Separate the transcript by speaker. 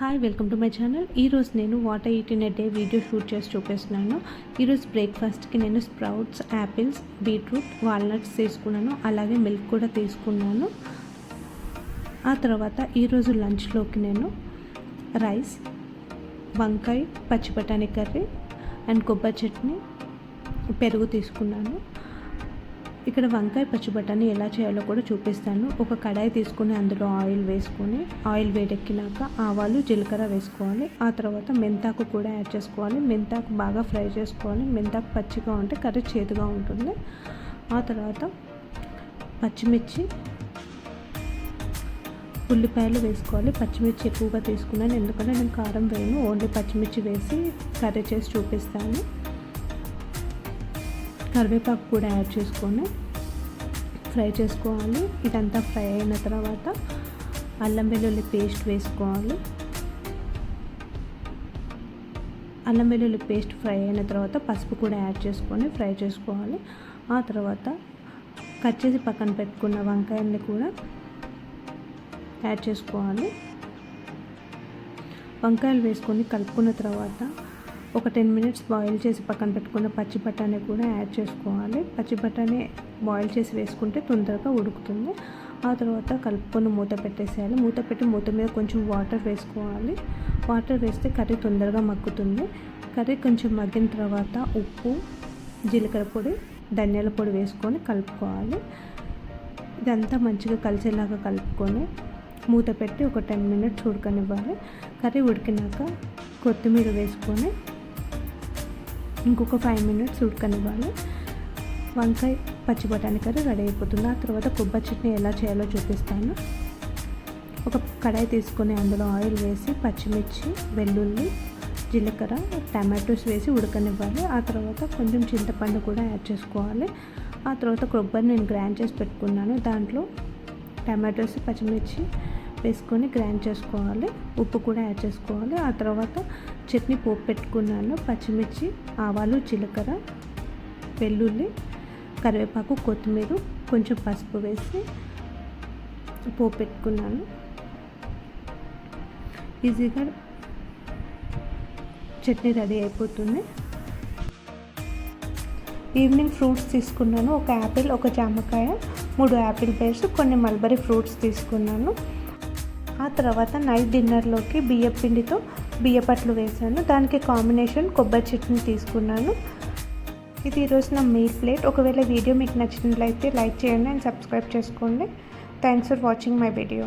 Speaker 1: Hi welcome to my channel ఈరోజు నేను water in day video shoot చేసి చూపిస్తున్నాను. ఈరోజు బ్రేక్ఫాస్ట్కి నేను స్ప్రౌట్స్ యాపిల్స్ బీట్రూట్ వాల్నట్స్ తీసుకున్నాను. అలాగే మిల్క్ కూడా తీసుకున్నాను. ఆ తర్వాత ఈరోజు లంచ్లోకి నేను రైస్ వంకాయ పచ్చి బఠానీ కర్రీ అండ్ కొబ్బరి చట్నీ పెరుగు తీసుకున్నాను. ఇక్కడ వంకాయ పచ్చి బఠానీ ఎలా చేయాలో కూడా చూపిస్తాను. ఒక కడాయి తీసుకుని అందులో ఆయిల్ వేసుకొని ఆయిల్ వేడెక్కినాక ఆవాలు జీలకర్ర వేసుకోవాలి. ఆ తర్వాత మెంతాకు కూడా యాడ్ చేసుకోవాలి. మెంతాకు బాగా ఫ్రై చేసుకోవాలి. మెంతాకు పచ్చిగా ఉంటే కర్రీ చేదుగా ఉంటుంది. ఆ తర్వాత పచ్చిమిర్చి ఉల్లిపాయలు వేసుకోవాలి. పచ్చిమిర్చి ఎక్కువగా తీసుకున్నాను. ఎందుకంటే నేను కారం వేయను. ఓన్లీ పచ్చిమిర్చి వేసి కర్రీ చేసి చూపిస్తాను. కరివేపాకు కూడా యాడ్ చేసుకొని ఫ్రై చేసుకోవాలి. ఇదంతా ఫ్రై అయిన తర్వాత అల్లం వెల్లుల్లి పేస్ట్ వేసుకోవాలి. అల్లం వెల్లుల్లి పేస్ట్ ఫ్రై అయిన తర్వాత పసుపు కూడా యాడ్ చేసుకొని ఫ్రై చేసుకోవాలి. ఆ తర్వాత కట్ చేసి పక్కన పెట్టుకున్న వంకాయల్ని కూడా యాడ్ చేసుకోవాలి. వంకాయలు వేసుకొని కలుపుకున్న తర్వాత ఒక టెన్ మినిట్స్ బాయిల్ చేసి పక్కన పెట్టుకున్న పచ్చి బఠానీ కూడా యాడ్ చేసుకోవాలి. పచ్చి బఠానీ బాయిల్ చేసి వేసుకుంటే తొందరగా ఉడుకుతుంది. ఆ తర్వాత కలుపుకొని మూత పెట్టేసేయాలి. మూత పెట్టి మూత మీద కొంచెం వాటర్ వేసుకోవాలి. వాటర్ వేస్తే కర్రీ తొందరగా మగ్గుతుంది. కర్రీ కొంచెం మగ్గిన తర్వాత ఉప్పు జీలకర్ర పొడి ధనియాల పొడి వేసుకొని కలుపుకోవాలి. ఇదంతా మంచిగా కలిసేలాగా కలుపుకొని మూత పెట్టి ఒక టెన్ మినిట్స్ ఉడకనివ్వాలి. కర్రీ ఉడికినాక కొత్తిమీర వేసుకొని ఇంకొక ఫైవ్ మినిట్స్ ఉడకనివ్వాలి వంకాయ పచ్చి బఠానీ కర్రీ రెడీ అయిపోతుంది. ఆ తర్వాత కొబ్బరి చట్నీ ఎలా చేయాలో చూపిస్తాను. ఒక కడాయి తీసుకొని అందులో ఆయిల్ వేసి పచ్చిమిర్చి వెల్లుల్లి జీలకర్ర టమాటోస్ వేసి ఉడకనివ్వాలి. ఆ తర్వాత కొంచెం చింతపండు కూడా యాడ్ చేసుకోవాలి. ఆ తర్వాత కొబ్బరి నేను గ్రైండ్ చేసి పెట్టుకున్నాను. దాంట్లో టమాటోస్ పచ్చిమిర్చి వేసుకొని గ్రైండ్ చేసుకోవాలి. ఉప్పు కూడా యాడ్ చేసుకోవాలి. ఆ తర్వాత చట్నీ పోపు పెట్టుకున్నాను పచ్చిమిర్చి ఆవాలు జీలకర్ర వెల్లుల్లి కరివేపాకు కొత్తిమీర కొంచెం పసుపు వేసి పోపు పెట్టుకున్నాను. ఈజీగా చట్నీ రెడీ అయిపోతుంది. ఈవినింగ్ ఫ్రూట్స్ తీసుకున్నాను ఒక యాపిల్ ఒక జామకాయ మూడు యాపిల్ పేర్స్ కొన్ని మల్బరీ ఫ్రూట్స్ తీసుకున్నాను. ఆ తర్వాత నైట్ డిన్నర్లోకి బియ్యం పిండితో బియ్యపట్లు వేసాను దానికి కాంబినేషన్ కొబ్బరి చట్నీ తీసుకున్నాను. ఇది ఈరోజు నా మీ ప్లేట్. ఒకవేళ వీడియో మీకు నచ్చినట్లయితే లైక్ చేయండి అండ్ సబ్స్క్రైబ్ చేసుకోండి. Thanks for watching my video